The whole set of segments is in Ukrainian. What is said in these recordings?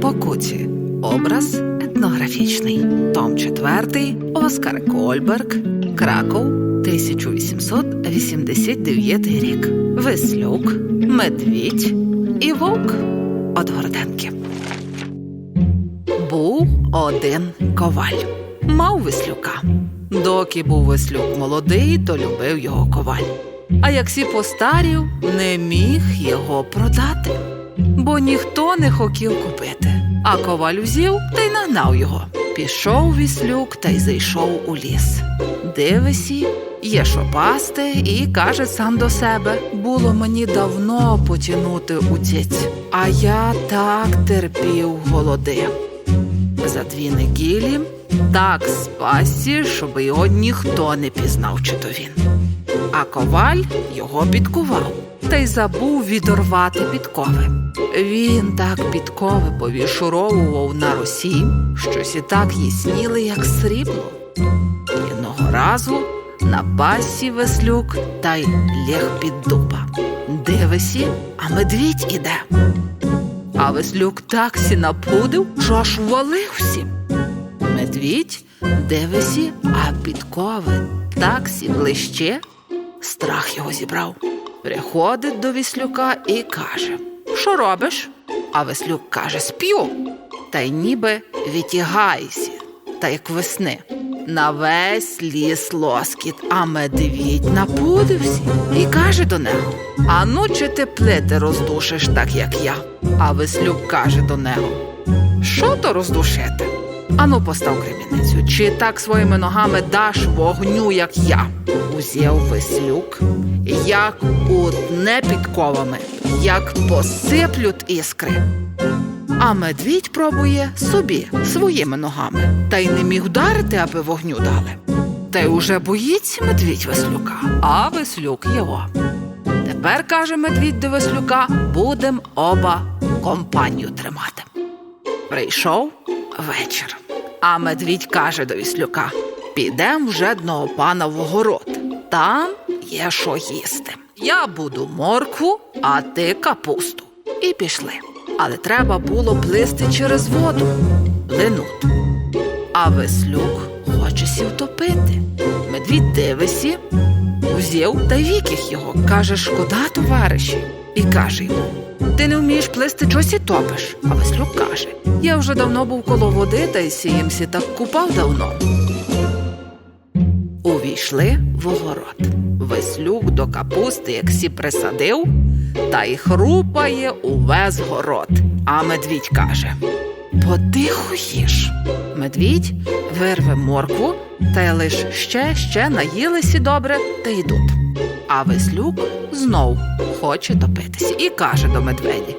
по куці. Образ етнографічний. Том 4. Оскар Кольберг. Краков. 1889 рік. Веслюк, Медвідь і Вовк от Горденки. Був один коваль. Мав веслюка. Доки був веслюк молодий, то любив його коваль. А як сі постарів, не міг його продати, бо ніхто не хотів купити. А коваль взяв та й нагнав його. Пішов віслюк та й зайшов у ліс. Дивисі, є що пасти, і каже сам до себе: було мені давно потягнути утіць, а я так терпів голоди. За дві неділі так спасі, щоб його ніхто не пізнав, чи то він. А коваль його підкував та й забув відорвати підкови. Він так підкови повішуровував на росі, що сі так їсніли, як срібло. Одного разу на пасі веслюк та й ліг під дуба. Дивисі, а медвідь іде. А веслюк так сі напудив, що аж валився. Медвідь дивисі, а підкови так сі блище, страх його зібрав. Приходить до віслюка і каже: Що робиш? А веслюк каже: Сп'ю. Та й ніби витягайся, та як весни. На весь ліс лоскіт, а медвідь напудився і каже до нього: Ану, чи ти плити роздушиш, так як я? А веслюк каже до нього: Що то роздушити? Ану, постав кремінницю, чи так своїми ногами даш вогню, як я? Узяв веслюк, як утне підковами, як посиплють іскри. А медвідь пробує собі своїми ногами, та й не міг вдарити, аби вогню дали. Та й уже боїться медвідь веслюка, а веслюк його. Тепер, каже медвідь до веслюка, будем оба компанію тримати. Прийшов вечір, а медвідь каже до віслюка: підем вже одного пана в огород. Там є що їсти. Я буду моркву, а ти капусту. І пішли. Але треба було плисти через воду, линуть. А веслюк хоче сі втопити. Медвідь дивисі, взяв та й вікіх його. Каже, шкода, товариші. І каже йому: Ти не вмієш плисти, чогось і топиш. А веслюк каже: Я вже давно був коло води та й сіємсі так купав давно. Увійшли в огород. Веслюк до капусти, як сі присадив, та й хрупає увесь город. А медвідь каже: Потиху їж. Медвідь вирве моркву, та й лиш ще ще наїлися добре та йдуть. А веслюк знов хоче топитися і каже до медведі,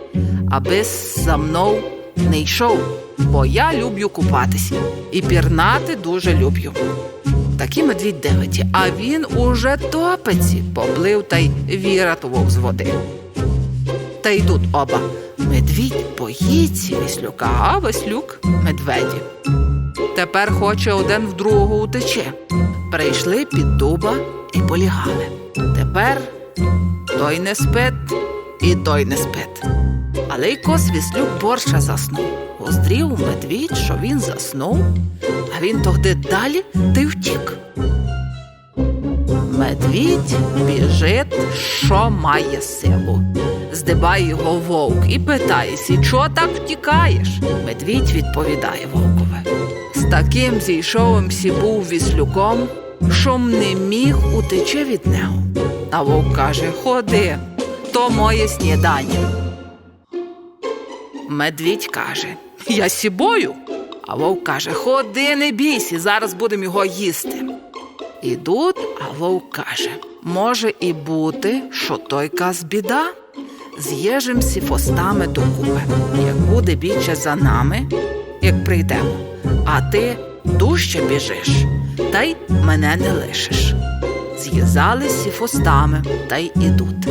аби за мною не йшов, бо я люблю купатися і пірнати дуже люблю. Такий медвідь дивиться, а він уже топиться, поплив та й віратував з води. Та йдуть оба. Медвідь боїться віслюка, а веслюк медведі. Тепер хоче один в другого утече. Прийшли під дуба і полягали. Тепер той не спить і той не спить. Але й кос віслюк борща заснув. Оздрів медвідь, що він заснув, а він тогди далі ти втік. Медвідь біжить, що має силу. Здибає його вовк і питається, чого так втікаєш? Медвідь відповідає вовкове. З таким зійшовим сі був віслюком, що м не міг утече від нього. А вовк каже: Ходи, то моє снідання. Медвідь каже: Я сібою. А вовк каже: Ходи, не бійся, зараз будемо його їсти. Ідуть, а вовк каже: може і бути, що той каз біда. З'їжемся фостами докупи. Як буде більше за нами, як прийдемо, а ти дужче біжиш, та й мене не лишиш. З'їзалися фостами та й ідуть.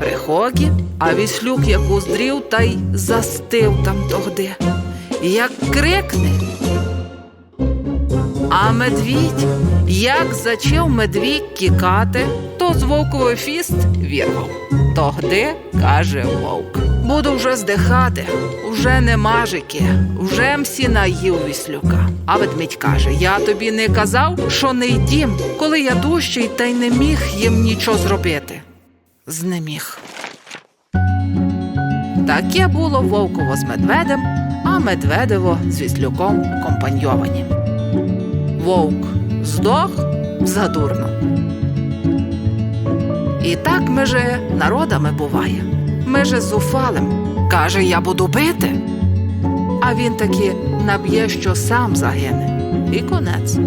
Приході, а віслюк як уздрів та й застив там тогди. Як крикне. А медвідь, як зачав медвідь тікати, то з вовковий фіст вірвав. Тогди каже вовк: Буду вже здихати, вже нема жики, вже мсі наїв віслюка. А ведмідь каже: Я тобі не казав, що не йдім, коли я дужчий та й не міг їм нічого зробити. Знеміг. Таке було вовково з медведем, а медведево з віслюком компаньйовані. Вовк здох задурно. І так ми же народами буває. Ми же зуфалим. Каже, я буду бити. А він таки наб'є, що сам загине. І конець.